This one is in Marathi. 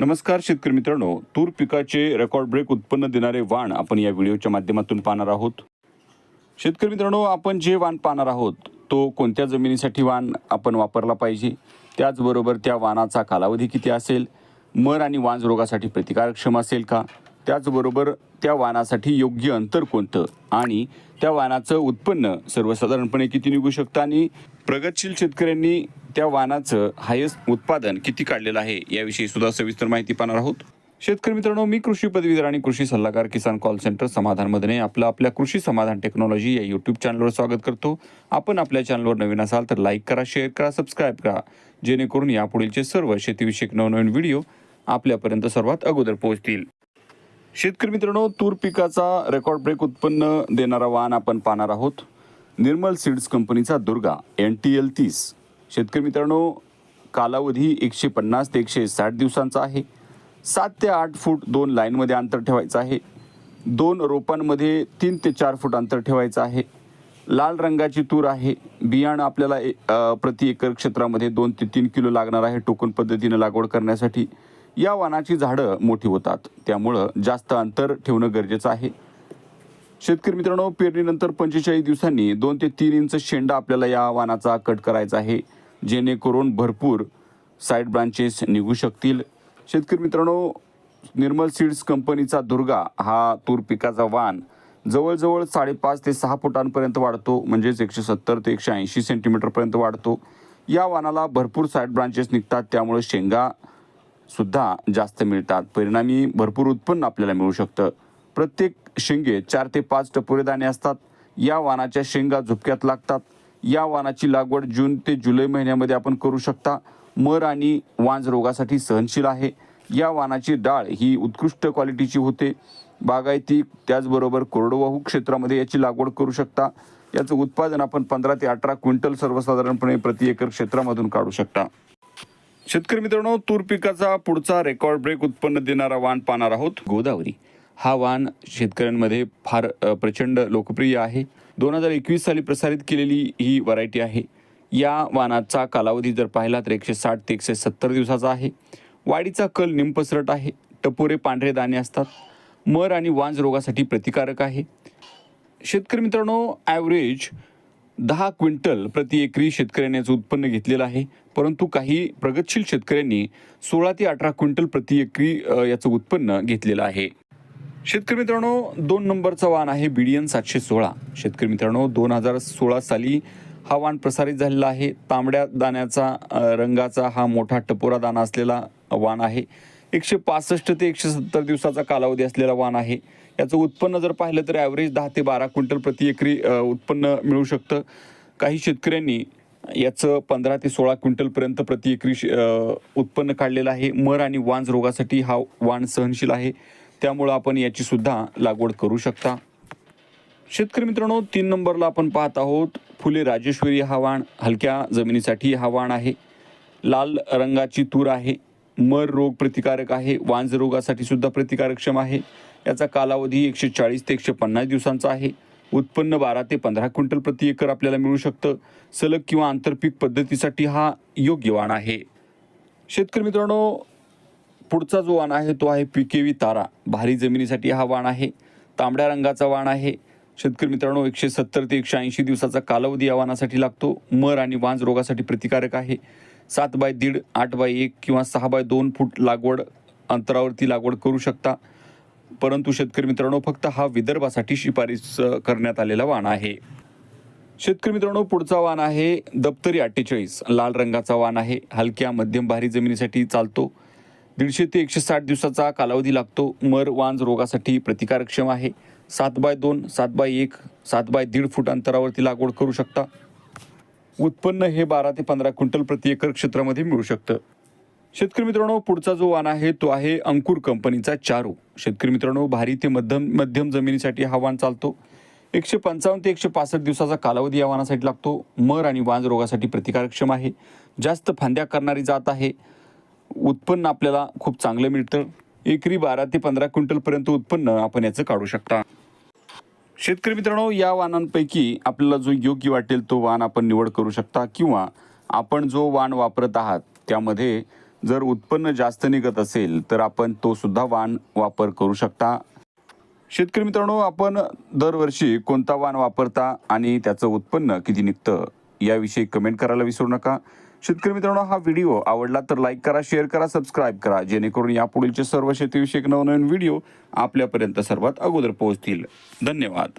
नमस्कार शेतकरी मित्रांनो. तूर पिकाचे रेकॉर्ड ब्रेक उत्पन्न देणारे वाण आपण या व्हिडिओच्या माध्यमातून पाहणार आहोत. शेतकरी मित्रांनो आपण जे वाण पाहणार आहोत तो कोणत्या जमिनीसाठी वाण आपण वापरला पाहिजे? त्याचबरोबर त्या वाणाचा कालावधी किती असेल? मर आणि वांज रोगासाठी प्रतिकारक्षम असेल का? त्याचबरोबर त्या वाणासाठी योग्य अंतर कोणतं? आणि त्या वाणाचं उत्पन्न सर्वसाधारणपणे किती निघू शकतं? आणि प्रगतशील शेतकऱ्यांनी त्या वाणाचं हायस्ट उत्पादन किती काढलेलं आहे याविषयी सुद्धा सविस्तर माहिती पाहणार आहोत. शेतकरी मित्रांनो मी कृषी पदवीधर आणि कृषी सल्लागार किसान कॉल सेंटर समाधान मधने आपलं आपल्या कृषी समाधान टेक्नॉलॉजी या यूट्यूब चॅनलवर स्वागत करतो. आपण आपल्या चॅनलवर नवीन असाल तर लाईक करा शेअर करा सबस्क्राईब करा. जेणेकरून यापुढीलचे सर्व शेतीविषयक नवनवीन व्हिडिओ आपल्यापर्यंत सर्वात अगोदर पोहोचतील. शेतकरी मित्रांनो तूर पिकाचा रेकॉर्ड ब्रेक उत्पन्न देणारा वाहन आपण पाहणार आहोत. निर्मल सीड्स कंपनीचा दुर्गा एन टी एल तीस. शेतकरी मित्रांनो कालावधी एकशे पन्नास ते एकशे साठ दिवसांचा आहे. सात ते आठ फूट दोन लाईनमध्ये अंतर ठेवायचं आहे. दोन रोपांमध्ये तीन ते चार फूट अंतर ठेवायचं आहे. लाल रंगाची तूर आहे. बियाणं आपल्याला ए- प्रति एकर क्षेत्रामध्ये दोन ते तीन किलो लागणार आहे टोकन पद्धतीनं लागवड करण्यासाठी. या वानाची झाडं मोठी होतात. त्यामुळं जास्त अंतर ठेवणं गरजेचं आहे. शेतकरी मित्रांनो पेरणीनंतर पंचेचाळीस दिवसांनी दोन ते तीन इंच शेंडा आपल्याला या वानाचा कट करायचा आहे. जेणेकरून भरपूर साईड ब्रांचेस निघू शकतील. शेतकरी मित्रांनो निर्मल सीड्स कंपनीचा दुर्गा हा तूर पिकाचा वाण जवळजवळ साडेपाच ते सहा फुटांपर्यंत वाढतो म्हणजेच एकशे सत्तर ते एकशे ऐंशी सेंटीमीटरपर्यंत वाढतो. या वाणाला भरपूर साईड ब्रांचेस निघतात त्यामुळे शेंगा सुद्धा जास्त मिळतात. परिणामी भरपूर उत्पन्न आपल्याला मिळू शकतं. प्रत्येक शेंगे चार ते पाच टपोरे दाणे असतात. या वाणाच्या शेंगा झुपक्यात लागतात. या वाणाची लागवड जून ते जुलै महिन्यामध्ये आपण करू शकता. मर आणि वांज रोगासाठी सहनशील आहे. या वाणाची डाळ ही उत्कृष्ट क्वालिटीची होते. बागायती त्याचबरोबर कोरडवाहू क्षेत्रामध्ये याची लागवड करू शकता. याचं उत्पादन आपण पंधरा ते अठरा क्विंटल सर्वसाधारणपणे प्रति एकर क्षेत्रामधून काढू शकता. शेतकरी मित्रांनो तूर पिकाचा पुढचा रेकॉर्ड ब्रेक उत्पन्न देणारा वाण पाहणार आहोत. गोदावरी. हा वाण शेतकऱ्यांमध्ये फार प्रचंड लोकप्रिय आहे. दोन हजार एकवीस साली प्रसारित केलेली ही व्हरायटी आहे. या वाणाचा कालावधी जर पाहिला तर एकशे साठ ते एकशे सत्तर दिवसाचा आहे. वाढीचा कल निंपसरट आहे. टपोरे पांढरे दाणे असतात. मर आणि वांज रोगासाठी प्रतिकारक आहे. शेतकरी मित्रांनो ॲव्हरेज दहा क्विंटल प्रति एकरी शेतकऱ्यांनी याचं उत्पन्न घेतलेलं आहे. परंतु काही प्रगतशील शेतकऱ्यांनी सोळा ते अठरा क्विंटल प्रति एकरी याचं उत्पन्न घेतलेलं आहे. शेतकरी मित्रांनो दोन नंबरचा वाण आहे बीडीएन सातशे सोळा. शेतकरी मित्रांनो दोन हजार सोळा साली हा वाण प्रसारित झालेला आहे. तांबड्या दाण्याचा रंगाचा हा मोठा टपोरा दाना असलेला वाण आहे. एकशे पासष्ट ते एकशे सत्तर दिवसाचा कालावधी असलेला वाण आहे. याचं उत्पन्न जर पाहिलं तर ॲव्हरेज दहा ते बारा क्विंटल प्रति एकरी उत्पन्न मिळू शकतं. काही शेतकऱ्यांनी याचं पंधरा ते सोळा क्विंटलपर्यंत प्रति एकरी श- उत्पन्न काढलेलं आहे. मर आणि वांज रोगासाठी हा वाण सहनशील आहे. त्यामुळं आपण याची सुद्धा लागवड करू शकता. शेतकरी मित्रांनो तीन नंबरला आपण पाहत आहोत. फुले राजेश्वरी हा वाण हलक्या जमिनीसाठी हा वाण आहे. लाल रंगाची तूर आहे. मर रोग प्रतिकारक आहे. वांज रोगासाठी सुद्धा प्रतिकारक्षम आहे. याचा कालावधी एकशे चाळीस ते एकशे पन्नास दिवसांचा आहे. उत्पन्न बारा ते पंधरा क्विंटल प्रति एकर आपल्याला मिळू शकतं. सलग किंवा आंतरपीक पद्धतीसाठी हा योग्य वाण आहे. शेतकरी मित्रांनो पुढचा जो वाण आहे तो आहे पिकेवी तारा. भारी जमिनीसाठी हा वाण आहे. तांबड्या रंगाचा वाण आहे. शेतकरी मित्रांनो एकशे सत्तर ते एकशे ऐंशी दिवसाचा कालावधी या वाणासाठी लागतो. मर आणि वांज रोगासाठी प्रतिकारक आहे. सात बाय दीड आठ बाय एक किंवा सहा बाय दोन फूट लागवड अंतरावरती लागवड करू शकता. परंतु शेतकरी मित्रांनो फक्त हा विदर्भासाठी शिफारस करण्यात आलेला वाण आहे. शेतकरी मित्रांनो पुढचा वाण आहे दप्तरी अठ्ठेचाळीस. लाल रंगाचा वाण आहे. हलक्या मध्यम भारी जमिनीसाठी चालतो. दीडशे ते एकशे साठ दिवसाचा कालावधी लागतो. मर वांज रोगासाठी प्रतिकारक्षम आहे. सात बाय दोन सात बाय एक सात बाय दीड फूट अंतरावरती लागवड करू शकता. उत्पन्न हे बारा ते पंधरा क्विंटल प्रति एकर क्षेत्रामध्ये मिळू शकतं. शेतकरी मित्रांनो पुढचा जो वाण आहे तो आहे अंकुर कंपनीचा चारू. शेतकरी मित्रांनो भारी ते मध्यम मध्यम जमिनीसाठी हा वाण चालतो. एकशे पंचावन्न ते एकशे पासष्ट दिवसाचा कालावधी या वाणासाठी लागतो. मर आणि वांज रोगासाठी प्रतिकारक्षम आहे. जास्त फांद्या करणारी जात आहे. उत्पन्न आपल्याला खूप चांगलं मिळतं. एकरी बारा ते पंधरा क्विंटलपर्यंत उत्पन्न आपण याचं काढू शकता. शेतकरी मित्रांनो या वाहनांपैकी आपल्याला जो योग्य वाटेल तो वाहन आपण निवड करू शकता किंवा आपण जो वाण वापरत आहात त्यामध्ये जर उत्पन्न जास्त निघत असेल तर आपण तो सुद्धा वाण वापर करू शकता. शेतकरी मित्रांनो आपण दरवर्षी कोणता वाण वापरता आणि त्याचं उत्पन्न किती निघतं याविषयी कमेंट करायला विसरू नका. शेतकरी मित्रांनो हा व्हिडिओ आवडला तर लाईक करा शेअर करा सबस्क्राईब करा. जेणेकरून यापुढीलचे सर्व शेतीविषयक नवनवीन व्हिडिओ आपल्यापर्यंत सर्वात अगोदर पोहोचतील. धन्यवाद.